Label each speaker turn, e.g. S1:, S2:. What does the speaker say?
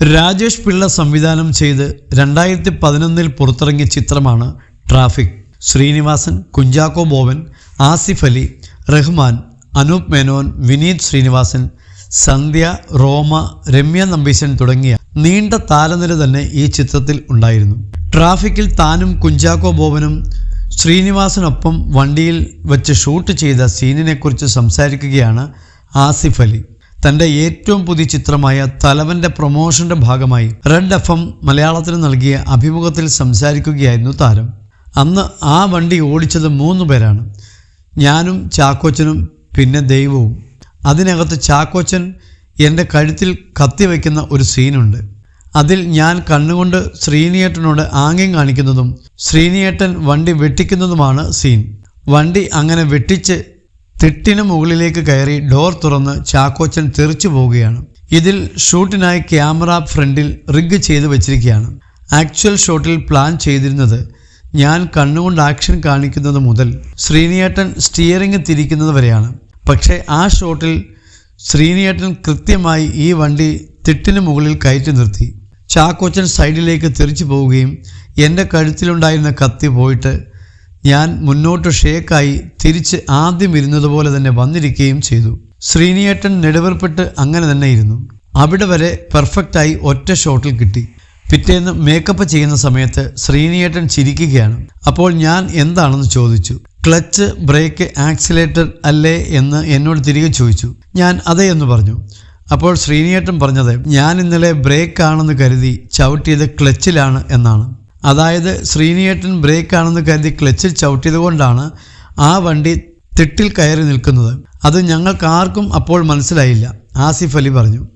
S1: രാജേഷ് പിള്ള സംവിധാനം ചെയ്ത് രണ്ടായിരത്തി പതിനൊന്നിൽ പുറത്തിറങ്ങിയ ചിത്രമാണ് ട്രാഫിക്. ശ്രീനിവാസൻ കുഞ്ചാക്കോ ബോബൻ ആസിഫ് അലി റഹ്മാൻ അനൂപ് മേനോൻ വിനീത് ശ്രീനിവാസൻ സന്ധ്യ റോമ രമ്യ നമ്പീശൻ തുടങ്ങിയ നീണ്ട താരനിര തന്നെ ഈ ചിത്രത്തിൽ ഉണ്ടായിരുന്നു. ട്രാഫിക്കിൽ താനും കുഞ്ചാക്കോ ബോബനും ശ്രീനിവാസനൊപ്പം വണ്ടിയിൽ വെച്ച് ഷൂട്ട് ചെയ്ത സീനിനെക്കുറിച്ച് സംസാരിക്കുകയാണ് ആസിഫ് അലി. തന്റെ ഏറ്റവും പുതിയ ചിത്രമായ തലവന്റെ പ്രൊമോഷന്റെ ഭാഗമായി റെഡ് എഫ് എം മലയാളത്തിന് നൽകിയ അഭിമുഖത്തിൽ സംസാരിക്കുകയായിരുന്നു താരം. അന്ന് ആ വണ്ടി ഓടിച്ചത് മൂന്ന് പേരാണ്. ഞാനും ചാക്കോച്ചനും പിന്നെ ദൈവവും. അതിനകത്ത് ചാക്കോച്ചൻ എന്റെ കഴുത്തിൽ കത്തി വയ്ക്കുന്ന ഒരു സീനുണ്ട്. അതിൽ ഞാൻ കണ്ണുകൊണ്ട് ശ്രീനിയേട്ടനോട് ആംഗ്യം കാണിക്കുന്നതും ശ്രീനിയേട്ടൻ വണ്ടി വെട്ടിക്കുന്നതുമാണ് സീൻ. വണ്ടി അങ്ങനെ വെട്ടിച്ച് തിട്ടിന് മുകളിലേക്ക് കയറി ഡോർ തുറന്ന് ചാക്കോച്ചൻ തെറിച്ചു പോവുകയാണ്. ഇതിൽ ഷൂട്ടിനായി ക്യാമറ ഫ്രണ്ടിൽ റിഗ് ചെയ്ത് വെച്ചിരിക്കുകയാണ്. ആക്ച്വൽ ഷോട്ടിൽ പ്ലാൻ ചെയ്തിരുന്നത് ഞാൻ കണ്ണുകൊണ്ട് ആക്ഷൻ കാണിക്കുന്നത് മുതൽ ശ്രീനിയേട്ടൻ സ്റ്റിയറിംഗ് തിരിക്കുന്നത് വരെയാണ്. പക്ഷേ ആ ഷോട്ടിൽ ശ്രീനിയേട്ടൻ കൃത്യമായി ഈ വണ്ടി തിട്ടിന് മുകളിൽ കയറ്റി നിർത്തി. ചാക്കോച്ചൻ സൈഡിലേക്ക് തിരിച്ചു പോവുകയും എന്റെ കഴുത്തിലുണ്ടായിരുന്ന കത്തി പോയിട്ട് ഞാൻ മുന്നോട്ട് ഷേക്കായി തിരിച്ച് ആദ്യം ഇരുന്നതുപോലെ തന്നെ വന്നിരിക്കുകയും ചെയ്തു. ശ്രീനിയേട്ടൻ നെടുവർപ്പെട്ട് അങ്ങനെ തന്നെ ഇരുന്നു. അവിടെ വരെ പെർഫെക്റ്റായി ഒറ്റ ഷോട്ടിൽ കിട്ടി. പിറ്റേന്ന് മേക്കപ്പ് ചെയ്യുന്ന സമയത്ത് ശ്രീനിയേട്ടൻ ചിരിക്കുകയാണ്. അപ്പോൾ ഞാൻ എന്താണെന്ന് ചോദിച്ചു. ക്ലച്ച് ബ്രേക്ക് ആക്സിലേറ്റർ അല്ലേ എന്ന് എന്നോട് തിരികെ ചോദിച്ചു. ഞാൻ അതെ എന്ന് പറഞ്ഞു. അപ്പോൾ ശ്രീനിയേട്ടൻ പറഞ്ഞത് ഞാൻ ഇന്നലെ ബ്രേക്ക് ആണെന്ന് കരുതി ചവിട്ടിയത് ക്ലച്ചിലാണ് എന്നാണ്. അതായത് ശ്രീനിയേട്ടൻ ബ്രേക്ക് ആണെന്ന് കരുതി ക്ലച്ചിൽ ചവിട്ടിയതുകൊണ്ടാണ് ആ വണ്ടി തിട്ടിൽ കയറി നിൽക്കുന്നത്. അത് ഞങ്ങൾക്കാർക്കും അപ്പോൾ മനസ്സിലായില്ല. ആസിഫ് അലി പറഞ്ഞു.